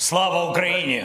Слава Україні!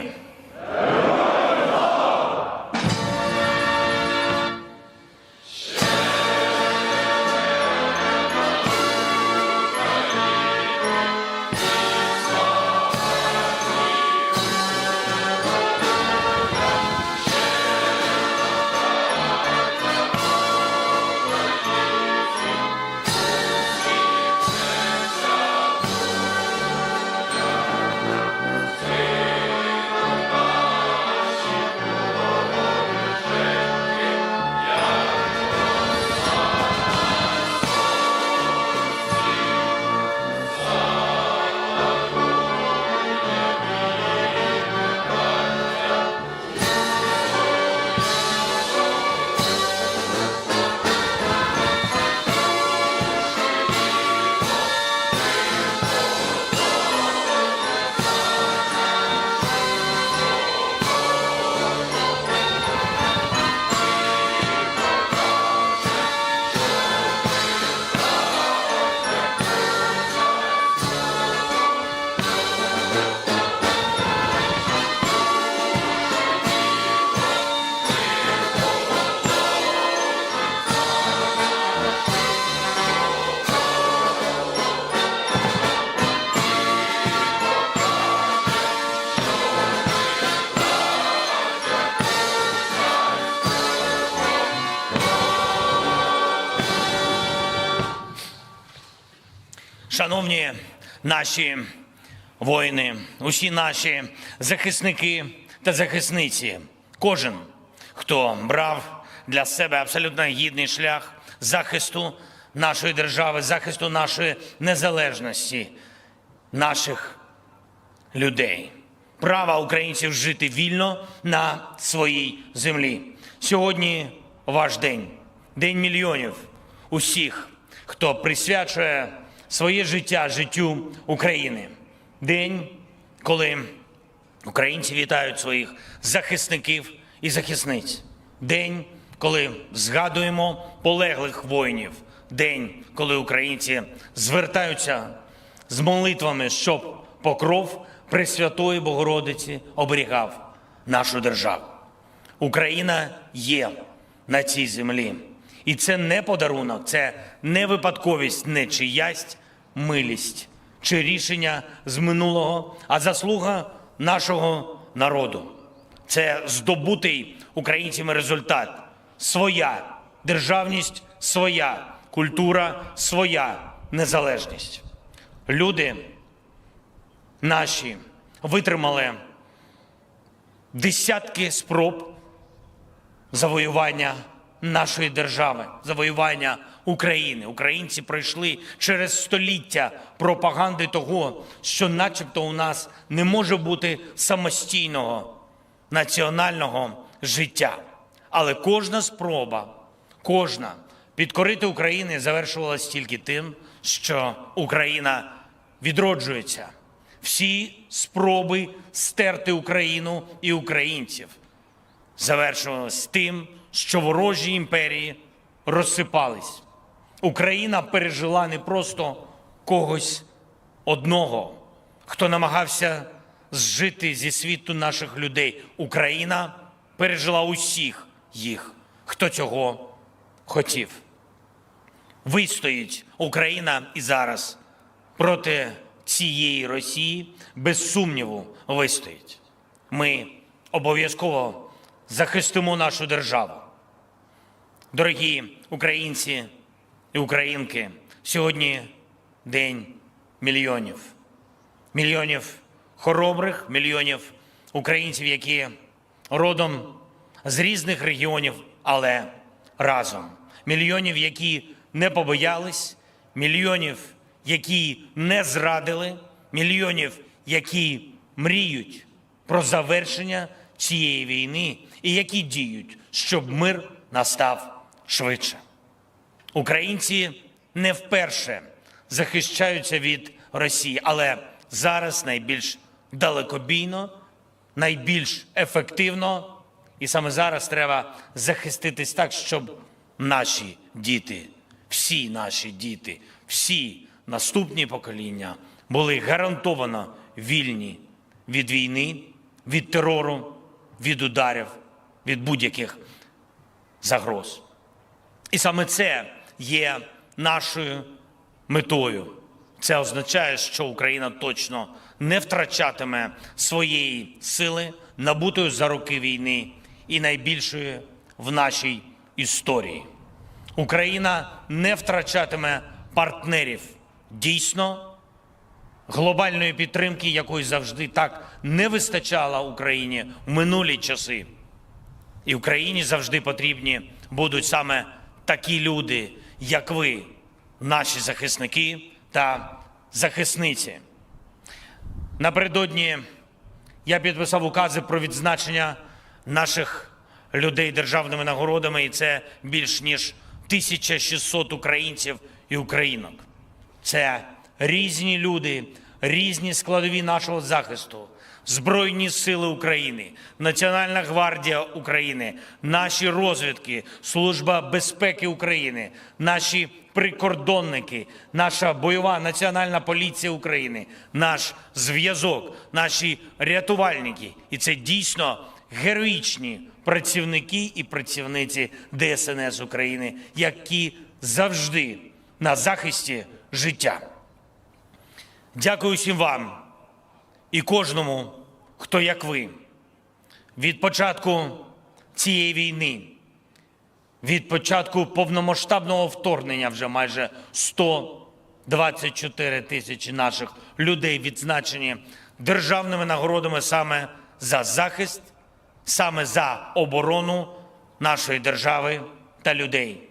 Шановні наші воїни, усі наші захисники та захисниці, кожен, хто брав для себе абсолютно гідний шлях захисту нашої держави, захисту нашої незалежності, наших людей, права українців жити вільно на своїй землі. Сьогодні ваш день, день мільйонів усіх, хто присвячує своє життя життю України. День, коли українці вітають своїх захисників і захисниць. День, коли згадуємо полеглих воїнів. День, коли українці звертаються з молитвами, щоб покров Пресвятої Богородиці оберігав нашу державу. Україна є на цій землі. І це не подарунок, це не випадковість, не чиясть милість чи рішення з минулого, а заслуга нашого народу. Це здобутий українцями результат. Своя державність, своя культура, своя незалежність. Люди наші витримали десятки спроб завоювання нашої держави, завоювання України. Українці пройшли через століття пропаганди того, що, начебто, у нас не може бути самостійного національного життя. Але кожна спроба, кожна підкорити Україну завершувалась тільки тим, що Україна відроджується. Всі спроби стерти Україну і українців завершувалось тим, що ворожі імперії розсипались. Україна пережила не просто когось одного, хто намагався зжити зі світу наших людей. Україна пережила усіх їх, хто цього хотів. Вистоїть Україна і зараз проти цієї Росії, без сумніву, вистоїть. Ми обов'язково захистимо нашу державу. Дорогі українці і українки, сьогодні день мільйонів. Мільйонів хоробрих, мільйонів українців, які родом з різних регіонів, але разом. Мільйонів, які не побоялись, мільйонів, які не зрадили, мільйонів, які мріють про завершення цієї війни і які діють, щоб мир настав швидше. Українці не вперше захищаються від Росії, але зараз найбільш далекобійно, найбільш ефективно, і саме зараз треба захиститись так, щоб наші діти, всі наші діти, всі наступні покоління були гарантовано вільні від війни, від терору, від ударів, від будь-яких загроз. І саме це є нашою метою. Це означає, що Україна точно не втрачатиме своєї сили, набутої за роки війни і найбільшої в нашій історії. Україна не втрачатиме партнерів дійсно глобальної підтримки, якої завжди так не вистачало Україні в минулі часи. І Україні завжди потрібні будуть саме такі люди, як ви, наші захисники та захисниці. Напередодні я підписав укази про відзначення наших людей державними нагородами, і це більш ніж 1600 українців і українок. Це різні люди, різні складові нашого захисту, Збройні сили України, Національна гвардія України, наші розвідки, Служба безпеки України, наші прикордонники, наша бойова національна поліція України, наш зв'язок, наші рятувальники. І це дійсно героїчні працівники і працівниці ДСНС України, які завжди на захисті життя. Дякую всім вам і кожному, хто як ви. Від початку цієї війни, від початку повномасштабного вторгнення вже майже 124 тисячі наших людей відзначені державними нагородами саме за захист, саме за оборону нашої держави та людей.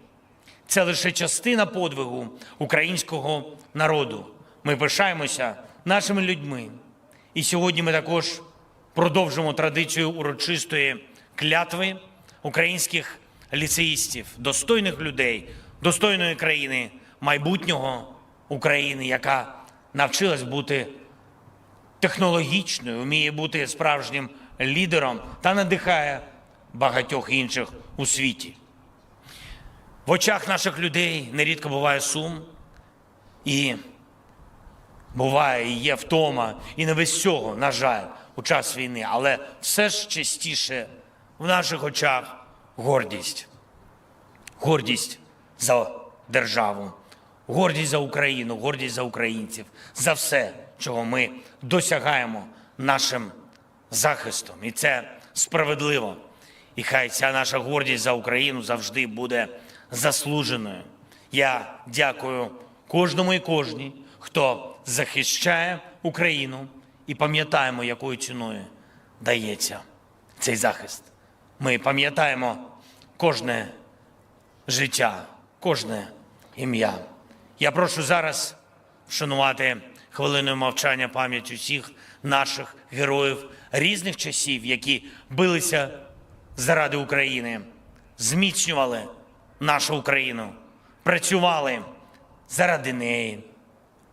Це лише частина подвигу українського народу. Ми пишаємося нашими людьми. І сьогодні ми також продовжимо традицію урочистої клятви українських ліцеїстів, достойних людей, достойної країни, майбутнього України, яка навчилась бути технологічною, вміє бути справжнім лідером та надихає багатьох інших у світі. В очах наших людей нерідко буває сум і буває і є втома, і не без цього, на жаль, у час війни, але все ж частіше в наших очах гордість. Гордість за державу, гордість за Україну, гордість за українців, за все, чого ми досягаємо нашим захистом. І це справедливо. І хай ця наша гордість за Україну завжди буде заслуженою. Я дякую кожному і кожній, хто захищає Україну, і пам'ятаємо, якою ціною дається цей захист. Ми пам'ятаємо кожне життя, кожне ім'я. Я прошу зараз вшанувати хвилиною мовчання пам'ять усіх наших героїв різних часів, які билися заради України, зміцнювали нашу Україну, працювали заради неї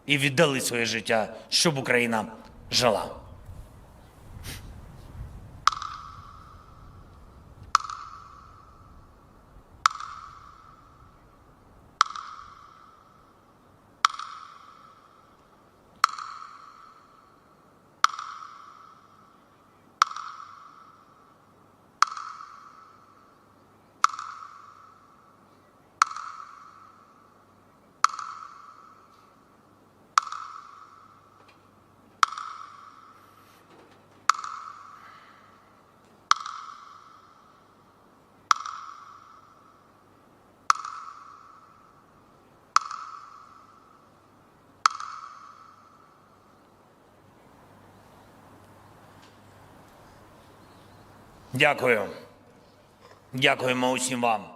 і віддали своє життя, щоб Україна жила. Дякую. Дякуємо усім вам.